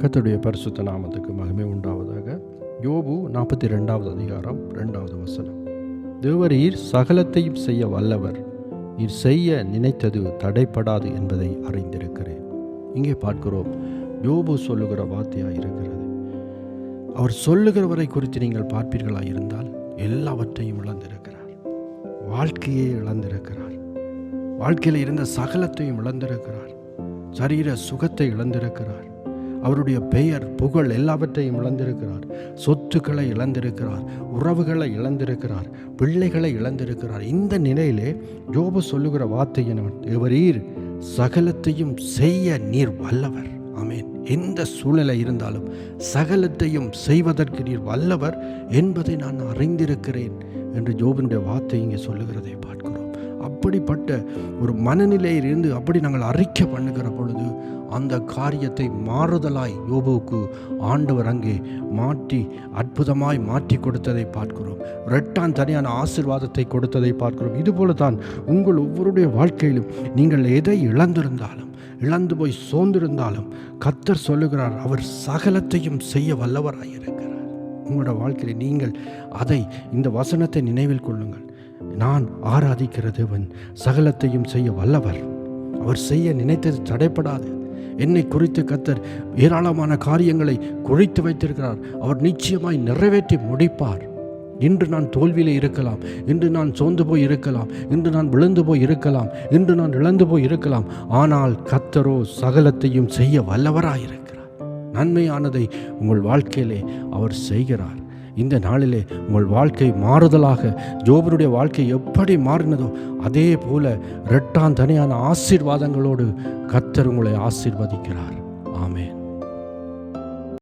கத்தருடைய பரிசுத்த நாமத்துக்கு மகிமை உண்டாவதாக. யோபு நாற்பத்தி ரெண்டாவது அதிகாரம் ரெண்டாவது வசனம். தேவரீர் சகலத்தையும் செய்ய வல்லவர். நீர் செய்ய நினைத்தது தடைப்படாது என்பதை அறிந்திருக்கிறேன். இங்கே பார்க்கிறோம். யோபு சொல்லுகிற வார்த்தையாக இருக்கிறது? அவர் சொல்லுகிறவரை குறித்து நீங்கள் பார்ப்பீர்களாக இருந்தால் எல்லாவற்றையும் இழந்திருக்கிறார். வாழ்க்கையே இழந்திருக்கிறார். வாழ்க்கையில் இருந்த சகலத்தையும் இழந்திருக்கிறார். சரீர சுகத்தை இழந்திருக்கிறார். அவருடைய பெயர் புகழ் எல்லாவற்றையும் இழந்திருக்கிறார். சொத்துக்களை இழந்திருக்கிறார் உறவுகளை இழந்திருக்கிறார் பிள்ளைகளை இழந்திருக்கிறார். இந்த நிலையிலே ஜோபு சொல்லுகிற வார்த்தை என்ன எவரீர் சகலத்தையும் செய்ய நீர் வல்லவர். ஆமேன். எந்த சூழ்நிலை இருந்தாலும் சகலத்தையும் செய்வதற்கு நீர் வல்லவர் என்பதை நான் அறிந்திருக்கிறேன் என்று ஜோபினுடைய வார்த்தை இங்கே சொல்லுகிறதை பார்க்கிறோம். அப்படிப்பட்ட ஒரு மனநிலையிலிருந்து அப்படி நாங்கள் அறிக்கை பண்ணுகிற பொழுது அந்த காரியத்தை மாறுதலாய் யோபுவுக்கு ஆண்டவர் அங்கே மாற்றி அற்புதமாய் மாற்றி கொடுத்ததை பார்க்கிறோம். ரெட்டான் தனியான ஆசிர்வாதத்தை கொடுத்ததை பார்க்கிறோம். இதுபோல தான் உங்கள் ஒவ்வொருடைய வாழ்க்கையிலும் நீங்கள் எதை இழந்திருந்தாலும் இழந்து போய் சோர்ந்திருந்தாலும் கத்தர் சொல்லுகிறார் அவர் சகலத்தையும் செய்ய வல்லவராயிருக்கிறார். உங்களோட வாழ்க்கையில் நீங்கள் அதை இந்த வசனத்தை நினைவில் கொள்ளுங்கள். நான் ஆராதிக்கிற தேவன் சகலத்தையும் செய்ய வல்லவர். அவர் செய்ய நினைத்தது தடைப்படாது என்னை குறித்து கத்தர் ஏராளமான காரியங்களை குறித்து வைத்திருக்கிறார். அவர் நிச்சயமாய் நிறைவேற்றி முடிப்பார். இன்று நான் தோல்வியில் இருக்கலாம். இன்று நான் சோர்ந்து போய் இருக்கலாம். இன்று நான் விழுந்து போய் இருக்கலாம். இன்று நான் இழந்து போய் இருக்கலாம். ஆனால் கத்தரோ சகலத்தையும் செய்ய வல்லவராயிருக்கிறார். நன்மையானதை உங்கள் வாழ்க்கையிலே அவர் செய்கிறார். இந்த நாளிலே உங்கள் வாழ்க்கை மாறுதலாக ஜோபருடைய வாழ்க்கை எப்படி மாறினதோ அதே போல ரெட்டான் தனியான ஆசீர்வாதங்களோடு கத்தர் உங்களை ஆசீர்வதிக்கிறார்.